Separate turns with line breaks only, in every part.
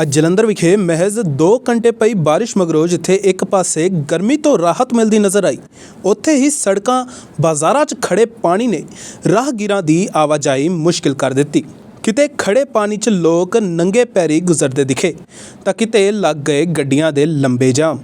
ਅੱਜ ਜਲੰਧਰ ਵਿਖੇ ਮਹਿਜ਼ 2 ਘੰਟੇ ਪਈ ਬਾਰਿਸ਼ ਮਗਰੋਂ ਜਿੱਥੇ ਇੱਕ ਪਾਸੇ ਗਰਮੀ ਤੋਂ ਰਾਹਤ ਮਿਲਦੀ ਨਜ਼ਰ ਆਈ, ਉੱਥੇ ਹੀ ਸੜਕਾਂ ਬਾਜ਼ਾਰਾਂ 'ਚ ਖੜੇ ਪਾਣੀ ਨੇ ਰਾਹਗੀਰਾਂ ਦੀ ਆਵਾਜਾਈ ਮੁਸ਼ਕਿਲ ਕਰ ਦਿੱਤੀ। ਕਿਤੇ ਖੜੇ ਪਾਣੀ 'ਚ ਲੋਕ ਨੰਗੇ ਪੈਰੀ ਗੁਜ਼ਰਦੇ ਦਿਖੇ, ਤਾਂ ਕਿਤੇ ਲੱਗ ਗਏ ਗੱਡੀਆਂ ਦੇ ਲੰਬੇ ਜਾਮ,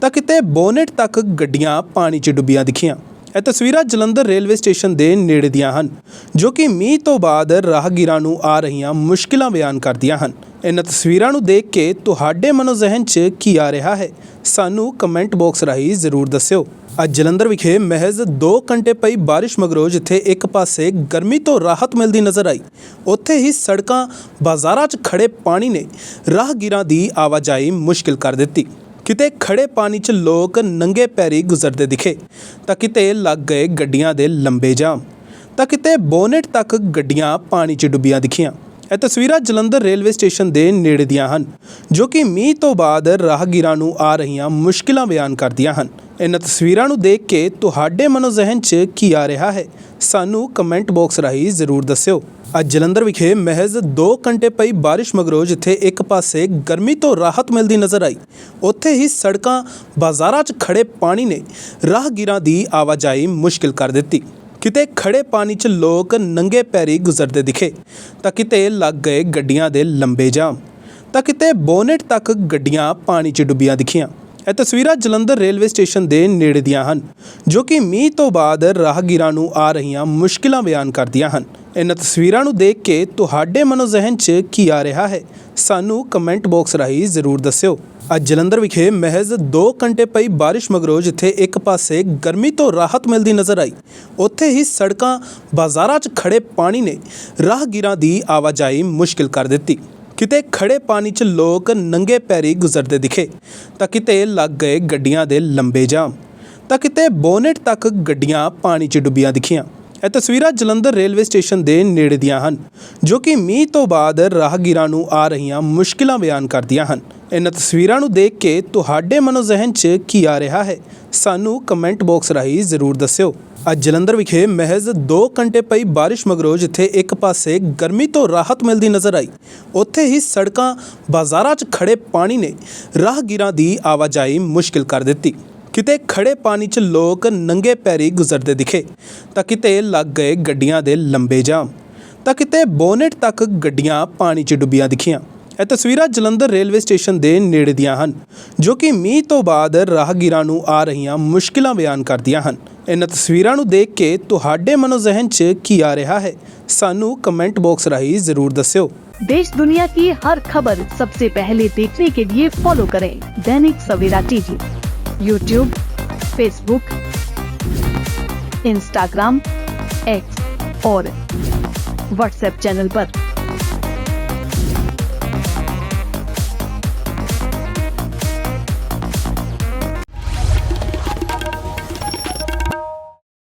ਤਾਂ ਕਿਤੇ ਬੋਨਟ ਤੱਕ ਗੱਡੀਆਂ ਪਾਣੀ 'ਚ ਡੁੱਬੀਆਂ ਦਿਖੀਆਂ। ਇਹ ਤਸਵੀਰਾਂ ਜਲੰਧਰ ਰੇਲਵੇ ਸਟੇਸ਼ਨ ਦੇ ਨੇੜੇ ਦੀਆਂ ਹਨ, ਜੋ ਕਿ ਮੀਂਹ ਤੋਂ ਬਾਅਦ ਰਾਹਗੀਰਾਂ ਨੂੰ ਆ ਰਹੀਆਂ ਮੁਸ਼ਕਿਲਾਂ ਬਿਆਨ ਕਰਦੀਆਂ ਹਨ। ਇਹਨਾਂ ਤਸਵੀਰਾਂ ਨੂੰ ਦੇਖ ਕੇ ਤੁਹਾਡੇ ਮਨੋ 'ਚ ਕੀ ਆ ਰਿਹਾ ਹੈ, ਸਾਨੂੰ ਕਮੈਂਟ ਬਾਕਸ ਰਾਹੀਂ ਜ਼ਰੂਰ ਦੱਸਿਓ। ਅੱਜ ਜਲੰਧਰ ਵਿਖੇ ਮਹਿਜ਼ 2 ਘੰਟੇ ਪਈ ਬਾਰਿਸ਼ ਮਗਰੋਂ ਜਿੱਥੇ ਇੱਕ ਪਾਸੇ ਗਰਮੀ ਤੋਂ ਰਾਹਤ ਮਿਲਦੀ ਨਜ਼ਰ ਆਈ, ਉੱਥੇ ਹੀ ਸੜਕਾਂ ਬਾਜ਼ਾਰਾਂ 'ਚ ਖੜੇ ਪਾਣੀ ਨੇ ਰਾਹਗੀਰਾਂ ਦੀ ਆਵਾਜਾਈ ਮੁਸ਼ਕਿਲ ਕਰ ਦਿੱਤੀ। ਕਿਤੇ ਖੜੇ ਪਾਣੀ 'ਚ ਲੋਕ ਨੰਗੇ ਪੈਰੀ ਗੁਜ਼ਰਦੇ ਦਿਖੇ। ਤਾਂ ਕਿਤੇ ਲੱਗ ਗਏ ਗੱਡੀਆਂ ਦੇ ਲੰਬੇ ਜਾਮ। ਤਾਂ ਕਿਤੇ ਬੋਨਟ ਤੱਕ ਗੱਡੀਆਂ ਪਾਣੀ 'ਚ ਡੁੱਬੀਆਂ ਦਿਖੀਆਂ। ਇਹ ਤਸਵੀਰਾਂ ਜਲੰਧਰ ਰੇਲਵੇ ਸਟੇਸ਼ਨ ਦੇ ਨੇੜੇ ਦੀਆਂ ਹਨ, ਜੋ ਕਿ ਮੀਂਹ ਤੋਂ ਬਾਅਦ ਰਾਹਗੀਰਾਂ ਨੂੰ ਆ ਰਹੀਆਂ ਮੁਸ਼ਕਿਲਾਂ ਬਿਆਨ ਕਰਦੀਆਂ ਹਨ। ਇਹਨਾਂ ਤਸਵੀਰਾਂ ਨੂੰ ਦੇਖ ਕੇ ਤੁਹਾਡੇ ਮਨੋ ਜ਼ਿਹਨ 'ਚ ਕੀ ਆ ਰਿਹਾ ਹੈ, ਸਾਨੂੰ ਕਮੈਂਟ ਬਾਕਸ ਰਾਹੀਂ ਜ਼ਰੂਰ ਦੱਸਿਓ। ਅੱਜ ਜਲੰਧਰ ਵਿਖੇ ਮਹਿਜ਼ 2 ਘੰਟੇ ਪਈ ਬਾਰਿਸ਼ ਮਗਰੋਂ ਜਿੱਥੇ ਇੱਕ ਪਾਸੇ ਗਰਮੀ ਤੋਂ ਰਾਹਤ ਮਿਲਦੀ ਨਜ਼ਰ ਆਈ, ਉੱਥੇ ਹੀ ਸੜਕਾਂ ਬਾਜ਼ਾਰਾਂ 'ਚ ਖੜੇ ਪਾਣੀ ਨੇ ਰਾਹਗੀਰਾਂ ਦੀ ਆਵਾਜਾਈ ਮੁਸ਼ਕਿਲ ਕਰ ਦਿੱਤੀ। ਕਿਤੇ ਖੜੇ ਪਾਣੀ 'ਚ ਲੋਕ ਨੰਗੇ ਪੈਰੀ ਗੁਜ਼ਰਦੇ ਦਿਖੇ, ਤਾਂ ਕਿਤੇ ਲੱਗ ਗਏ ਗੱਡੀਆਂ ਦੇ ਲੰਬੇ ਜਾਮ, ਤਾਂ ਕਿਤੇ ਬੋਨਟ ਤੱਕ ਗੱਡੀਆਂ ਪਾਣੀ 'ਚ ਡੁੱਬੀਆਂ ਦਿਖੀਆਂ। ਇਹ ਤਸਵੀਰਾਂ ਜਲੰਧਰ ਰੇਲਵੇ ਸਟੇਸ਼ਨ ਦੇ ਨੇੜੇ ਦੀਆਂ ਹਨ, ਜੋ ਕਿ ਮੀਂਹ ਤੋਂ ਬਾਅਦ ਰਾਹਗੀਰਾਂ ਨੂੰ ਆ ਰਹੀਆਂ ਮੁਸ਼ਕਿਲਾਂ ਬਿਆਨ ਕਰਦੀਆਂ ਹਨ। ਇਹਨਾਂ ਤਸਵੀਰਾਂ ਨੂੰ ਦੇਖ ਕੇ ਤੁਹਾਡੇ ਮਨੋ ਜ਼ਿਹਨ 'ਚ ਕੀ ਆ ਰਿਹਾ ਹੈ, ਸਾਨੂੰ ਕਮੈਂਟ ਬਾਕਸ ਰਾਹੀਂ ਜ਼ਰੂਰ ਦੱਸਿਓ। ਅੱਜ ਜਲੰਧਰ ਵਿਖੇ ਮਹਿਜ਼ 2 ਘੰਟੇ ਪਈ ਬਾਰਿਸ਼ ਮਗਰੋਂ ਜਿੱਥੇ ਇੱਕ ਪਾਸੇ ਗਰਮੀ ਤੋਂ ਰਾਹਤ ਮਿਲਦੀ ਨਜ਼ਰ ਆਈ, ਉੱਥੇ ਹੀ ਸੜਕਾਂ ਬਾਜ਼ਾਰਾਂ 'ਚ ਖੜੇ ਪਾਣੀ ਨੇ ਰਾਹਗੀਰਾਂ ਦੀ ਆਵਾਜਾਈ ਮੁਸ਼ਕਿਲ ਕਰ ਦਿੱਤੀ। ਕਿਤੇ ਖੜੇ ਪਾਣੀ 'ਚ ਲੋਕ ਨੰਗੇ ਪੈਰੀ ਗੁਜ਼ਰਦੇ ਦਿਖੇ, ਤਾਂ ਕਿਤੇ ਲੱਗ ਗਏ ਗੱਡੀਆਂ ਦੇ ਲੰਬੇ ਜਾਮ, ਤਾਂ ਕਿਤੇ ਬੋਨਟ ਤੱਕ ਗੱਡੀਆਂ ਪਾਣੀ 'ਚ ਡੁੱਬੀਆਂ ਦਿਖੀਆਂ। ਇਹ ਤਸਵੀਰਾਂ ਜਲੰਧਰ ਰੇਲਵੇ ਸਟੇਸ਼ਨ ਦੇ ਨੇੜੇ ਦੀਆਂ ਹਨ, ਜੋ ਕਿ ਮੀਂਹ ਤੋਂ ਬਾਅਦ ਰਾਹਗੀਰਾਂ ਨੂੰ ਆ ਰਹੀਆਂ ਮੁਸ਼ਕਿਲਾਂ ਬਿਆਨ ਕਰਦੀਆਂ ਹਨ। ਇਹਨਾਂ ਤਸਵੀਰਾਂ ਨੂੰ ਦੇਖ ਕੇ ਤੁਹਾਡੇ ਮਨੋ ਜ਼ਿਹਨ 'ਚ ਕੀ ਆ ਰਿਹਾ ਹੈ, ਸਾਨੂੰ ਕਮੈਂਟ ਬਾਕਸ ਰਾਹੀਂ ਜ਼ਰੂਰ ਦੱਸਿਓ। ਅੱਜ ਜਲੰਧਰ ਵਿਖੇ ਮਹਿਜ਼ 2 ਘੰਟੇ ਪਈ ਬਾਰਿਸ਼ ਮਗਰੋਂ ਜਿੱਥੇ ਇੱਕ ਪਾਸੇ ਗਰਮੀ ਤੋਂ ਰਾਹਤ ਮਿਲਦੀ ਨਜ਼ਰ ਆਈ, ਉੱਥੇ ਹੀ ਸੜਕਾਂ ਬਾਜ਼ਾਰਾਂ 'ਚ ਖੜੇ ਪਾਣੀ ਨੇ ਰਾਹਗੀਰਾਂ ਦੀ ਆਵਾਜਾਈ ਮੁਸ਼ਕਿਲ ਕਰ ਦਿੱਤੀ। ਕਿਤੇ ਖੜੇ ਪਾਣੀ 'ਚ ਲੋਕ ਨੰਗੇ ਪੈਰੀ ਗੁਜ਼ਰਦੇ ਦਿਖੇ, ਤਾਂ ਕਿਤੇ ਲੱਗ ਗਏ ਗੱਡੀਆਂ ਦੇ ਲੰਬੇ ਜਾਮ, ਤਾਂ ਕਿਤੇ ਬੋਨਟ ਤੱਕ ਗੱਡੀਆਂ ਪਾਣੀ 'ਚ ਡੁੱਬੀਆਂ ਦਿਖੀਆਂ। ਇਹ ਤਸਵੀਰਾਂ ਜਲੰਧਰ ਰੇਲਵੇ ਸਟੇਸ਼ਨ ਦੇ ਨੇੜੇ ਦੀਆਂ ਹਨ ਜੋ ਕਿ ਮੀਂਹ ਤੋਂ ਬਾਅਦ ਰਾਹਗੀਰਾਂ ਨੂੰ ਆ ਰਹੀਆਂ ਮੁਸ਼ਕਿਲਾਂ ਬਿਆਨ ਕਰਦੀਆਂ ਹਨ ਇਹਨਾਂ ਤਸਵੀਰਾਂ ਨੂੰ ਦੇਖ ਕੇ ਤੁਹਾਡੇ ਮਨੋ ਜ਼ਿਹਨ 'ਚ ਕੀ ਆ ਰਿਹਾ ਹੈ ਸਾਨੂੰ ਕਮੈਂਟ ਬਾਕਸ ਰਾਹੀਂ ਜ਼ਰੂਰ ਦੱਸਿਓ
देश दुनिया की हर खबर सबसे पहले देखने के लिए फॉलो करें Dainik Savera TV YouTube Facebook Instagram X और व्हाट्सएप चैनल पर।